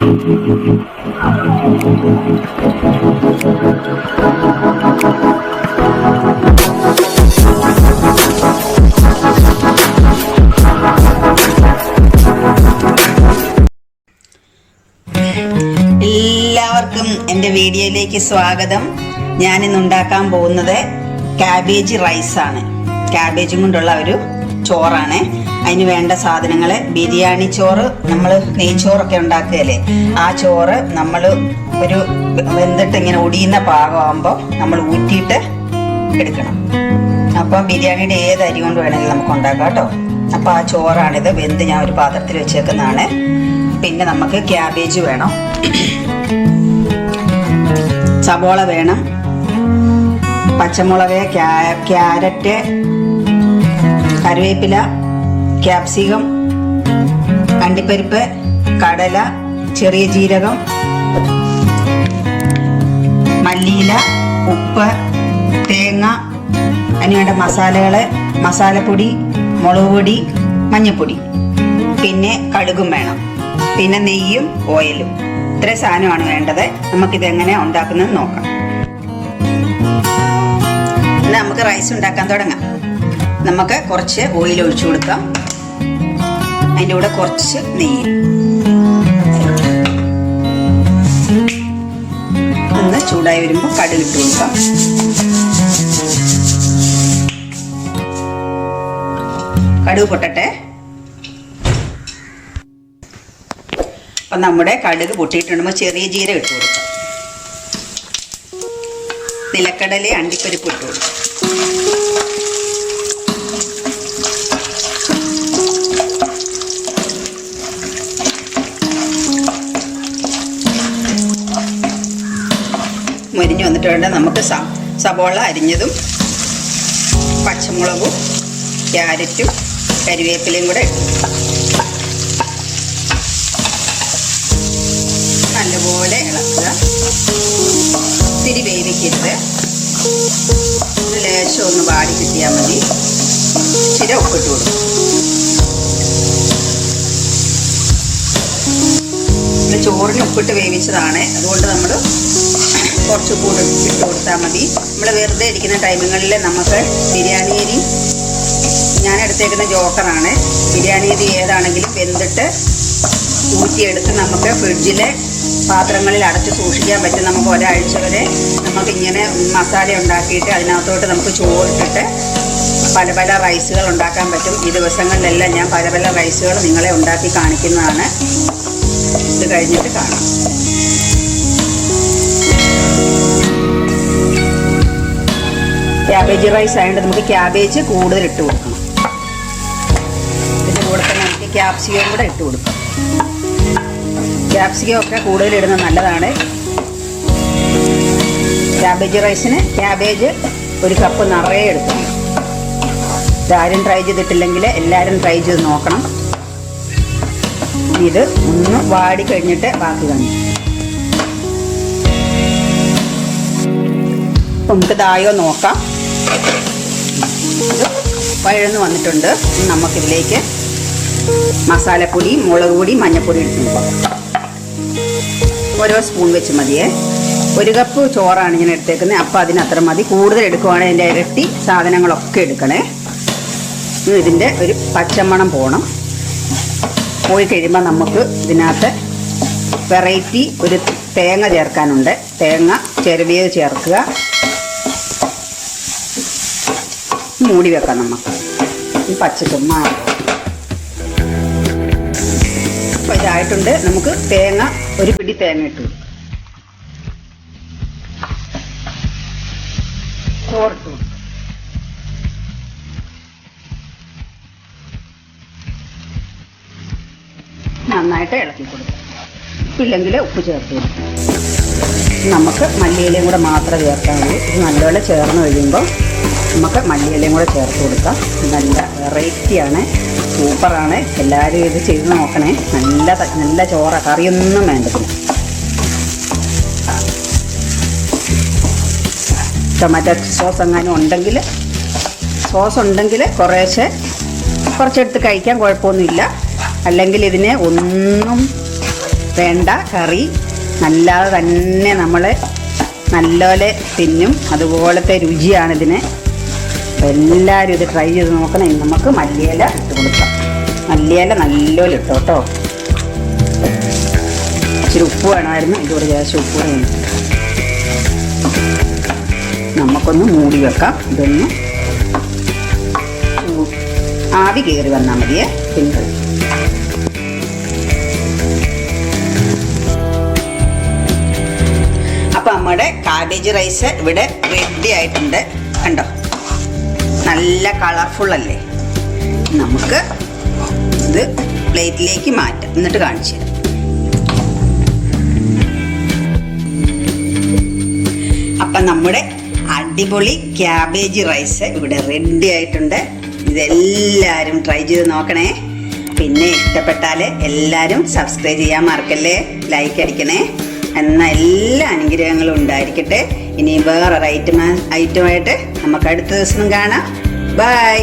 എല്ലാവർക്കും എന്റെ വീഡിയോയിലേക്ക് സ്വാഗതം. ഞാൻ ഇന്ന് ഉണ്ടാക്കാൻ പോകുന്നത് കാബേജ് റൈസാണ് കാബേജും കൊണ്ടുള്ള ഒരു ചോറാണ്. അതിന് വേണ്ട സാധനങ്ങൾ ബിരിയാണി ചോറ് നമ്മൾ നെയ്ച്ചോറൊക്കെ ഉണ്ടാക്കുകയല്ലേ. ആ ചോറ് നമ്മൾ ഒരു വെന്തിട്ട് ഇങ്ങനെ ഒടിയുന്ന പാകമാകുമ്പോൾ നമ്മൾ ഊറ്റിയിട്ട് എടുക്കണം. അപ്പം ബിരിയാണിയുടെ ഏത് അരി കൊണ്ട് വേണമെങ്കിലും നമുക്ക് ഉണ്ടാക്കാം കേട്ടോ. അപ്പോൾ ആ ചോറാണിത് വെന്ത് ഞാൻ ഒരു പാത്രത്തിൽ വെച്ചേക്കുന്നതാണ്. പിന്നെ നമുക്ക് ക്യാബേജ് വേണം. സബോള വേണം. പച്ചമുളക് ക്യാ- ക്യാരറ്റ് കറിവേപ്പില ക്യാപ്സികം അണ്ടിപ്പരിപ്പ് കടല ചെറിയ ജീരകം മല്ലിയില ഉപ്പ് തേങ്ങ അതിനുവേണ്ട മസാലകൾ മസാലപ്പൊടി മുളക് പൊടി മഞ്ഞൾപ്പൊടി. പിന്നെ കടുകും വേണം. പിന്നെ നെയ്യും ഓയിലും. ഇത്ര സാധനമാണ് വേണ്ടത്. നമുക്കിത് എങ്ങനെ ഉണ്ടാക്കുന്നത് നോക്കാം നമുക്ക് റൈസ് ഉണ്ടാക്കാൻ തുടങ്ങാം. നമുക്ക് കുറച്ച് ഓയിൽ ഒഴിച്ചു കൊടുക്കാം. അതിന്റെ കൂടെ കുറച്ച് നെയ്യ്. ഒന്ന് ചൂടായി വരുമ്പോൾ കടുക് ഇട്ട് കൊടുക്കാം. കടുക് പൊട്ടട്ടെ. അപ്പം നമ്മുടെ കടുക് പൊട്ടിയിട്ടുണ്ടുമ്പോൾ ചെറിയ ജീരകം ഇട്ട് കൊടുക്കാം. നിലക്കടല അണ്ടിപ്പരിപ്പ് ഇട്ട് കൊടുക്കാം. മുരിഞ്ഞ് വന്നിട്ടുണ്ട് നമുക്ക് സബോള അരിഞ്ഞതും പച്ചമുളകും ക്യാരറ്റും കരിവേപ്പിലയും കൂടെ നല്ലപോലെ ഇളക്കുക. ഇത്തിരി വേവിക്കരുത്. ലേശം ഒന്ന് വാടി കിട്ടിയാൽ മതി. ഇച്ചിരി ഉപ്പിട്ട് കൊടുക്കും. ചോറിന് ഉപ്പിട്ട് വേവിച്ചതാണ്. അതുകൊണ്ട് നമ്മൾ കുറച്ച് കൂടെ ഇട്ട് കൊടുത്താൽ മതി. നമ്മൾ വെറുതെ ഇരിക്കുന്ന ടൈമുകളിൽ നമുക്ക് ബിരിയാണി അരി ഞാൻ എടുത്തേക്കുന്ന ജോക്കറാണ് ബിരിയാണി അരി ഏതാണെങ്കിലും വെന്തിട്ട് ഊറ്റിയെടുത്ത് നമുക്ക് ഫ്രിഡ്ജിലെ പാത്രങ്ങളിൽ അടച്ച് സൂക്ഷിക്കാൻ പറ്റും. നമുക്ക് ഒരാഴ്ച വരെ നമുക്ക് ഇങ്ങനെ മസാല ഉണ്ടാക്കിയിട്ട് അതിനകത്തോട്ട് നമുക്ക് ചോറിട്ടിട്ട് പല പല റൈസുകൾ ഉണ്ടാക്കാൻ പറ്റും. ഈ ദിവസങ്ങളിലെല്ലാം ഞാൻ പല പല റൈസുകൾ നിങ്ങളെ ഉണ്ടാക്കി കാണിക്കുന്നതാണ്. ഇത് കഴിഞ്ഞിട്ട് കാണാം. ക്യാബേജ് റൈസ് ആയതുകൊണ്ട് നമുക്ക് ക്യാബേജ് കൂടുതൽ ഇട്ട് കൊടുക്കണം. ഇതിന്റെ കൂടെ തന്നെ നമുക്ക് ക്യാപ്സികം കൂടെ ഇട്ട് കൊടുക്കാം. ക്യാപ്സികം ഒക്കെ കൂടുതൽ ഇടുന്നത് നല്ലതാണ്. ക്യാബേജ് റൈസിന് ക്യാബേജ് ഒരു കപ്പ് നിറയെ എടുക്കണം. ഇതാരും ട്രൈ ചെയ്തിട്ടില്ലെങ്കിൽ എല്ലാവരും ട്രൈ ചെയ്ത് നോക്കണം. ഇത് ഒന്ന് വാടി കഴിഞ്ഞിട്ട് ബാക്കി കാണും നമുക്ക് ദായോ നോക്കാം. ഇത് വഴന്ന് വന്നിട്ടുണ്ട്. നമുക്കിതിലേക്ക് മസാലപ്പൊടി മുളക് പൊടി മഞ്ഞൾപ്പൊടി ഇട്ട് കൊടുക്കാം. ഓരോ സ്പൂൺ വെച്ച് മതിയേ. ഒരു കപ്പ് ചോറാണ് ഞാൻ എടുത്തേക്കുന്നത്. അപ്പോൾ അതിന് അത്ര മതി. കൂടുതൽ എടുക്കുവാണെങ്കിൽ അതിന്റെ ഇരട്ടി സാധനങ്ങളൊക്കെ എടുക്കണേ. ഇതിന്റെ ഒരു പച്ചമണം പോകണം പോയി കഴിയുമ്പോൾ നമുക്ക് ഇതിനകത്ത് വെറൈറ്റി ഒരു തേങ്ങ ചേർക്കാനുണ്ട്. തേങ്ങ ചെറുവിയത് ചേർക്കുക. മൂടി വെക്കാം നമുക്ക്. ഈ പച്ചച്ചുമ്മ അപ്പോൾ ഇതായിട്ടുണ്ട്. നമുക്ക് തേങ്ങ ഒരു പിടി തേങ്ങ ഇട്ടു. ചോറിട്ടു. നന്നായിട്ട് ഇളക്കി കൊടുക്കും ഇല്ലെങ്കിൽ ഉപ്പ് ചേർത്ത് നമുക്ക് മല്ലിയിലയും കൂടെ മാത്രമേ ചേർക്കാൻ ഇത് നല്ലപോലെ ചേർന്ന് കഴിയുമ്പോൾ നമുക്ക് മല്ലിയിലയും കൂടെ ചേർത്ത് കൊടുക്കാം. നല്ല വെറൈറ്റിയാണ് സൂപ്പറാണ് എല്ലാവരും ഇത് ചെയ്ത് നോക്കണേ. നല്ല നല്ല ചോറ. കറിയൊന്നും വേണ്ടതില്ല. ടൊമാറ്റോ സോസ് എങ്ങാനും ഉണ്ടെങ്കിൽ സോസ് ഉണ്ടെങ്കിൽ കുറേശ്ശെ കുറച്ചെടുത്ത് കഴിക്കാൻ കുഴപ്പമൊന്നുമില്ല. അല്ലെങ്കിൽ ഇതിന് ഒന്നും വേണ്ട. കറി നല്ലാതെ തന്നെ നമ്മൾ നല്ലപോലെ തിന്നും. അതുപോലത്തെ രുചിയാണ് ഇതിന്. എല്ലാവരും ഇത് ട്രൈ ചെയ്ത് നോക്കണേ. നമുക്ക് മല്ലിയില ഇട്ട് കൊടുക്കാം. മല്ലിയില നല്ലപോലെ ഇട്ടോ കേട്ടോ ഇച്ചിരി ഉപ്പ് വേണമായിരുന്നു. ഇതുകൂടെ ശേഷം ഉപ്പ് വേണം നമുക്കൊന്ന് മൂടി വെക്കാം. ഇതൊന്ന് ആവി കയറി വന്നാൽ മതിയേ. പിന്നെ അപ്പം നമ്മുടെ കാബേജ് റൈസ് ഇവിടെ റെഡി ആയിട്ടുണ്ട്. കണ്ടോ? നല്ല കളർഫുൾ അല്ലേ? നമുക്ക് ഇത് പ്ലേറ്റിലേക്ക് മാറ്റാം. എന്നിട്ട് കാണിച്ചു തരാം. അപ്പം നമ്മുടെ അടിപൊളി ക്യാബേജ് റൈസ് ഇവിടെ റെഡി ആയിട്ടുണ്ട്. ഇതെല്ലാവരും ട്രൈ ചെയ്ത് നോക്കണേ. പിന്നെ ഇഷ്ടപ്പെട്ടാൽ എല്ലാവരും സബ്സ്ക്രൈബ് ചെയ്യാൻ മറക്കല്ലേ? ലൈക്ക് അടിക്കണേ. എന്ന എല്ലാ അനുഗ്രഹങ്ങളും ഉണ്ടായിരിക്കട്ടെ. ഇനി വേറൊരു ഐറ്റം ഐറ്റമായിട്ട് നമുക്ക് അടുത്ത ദിവസം കാണാം. ബൈ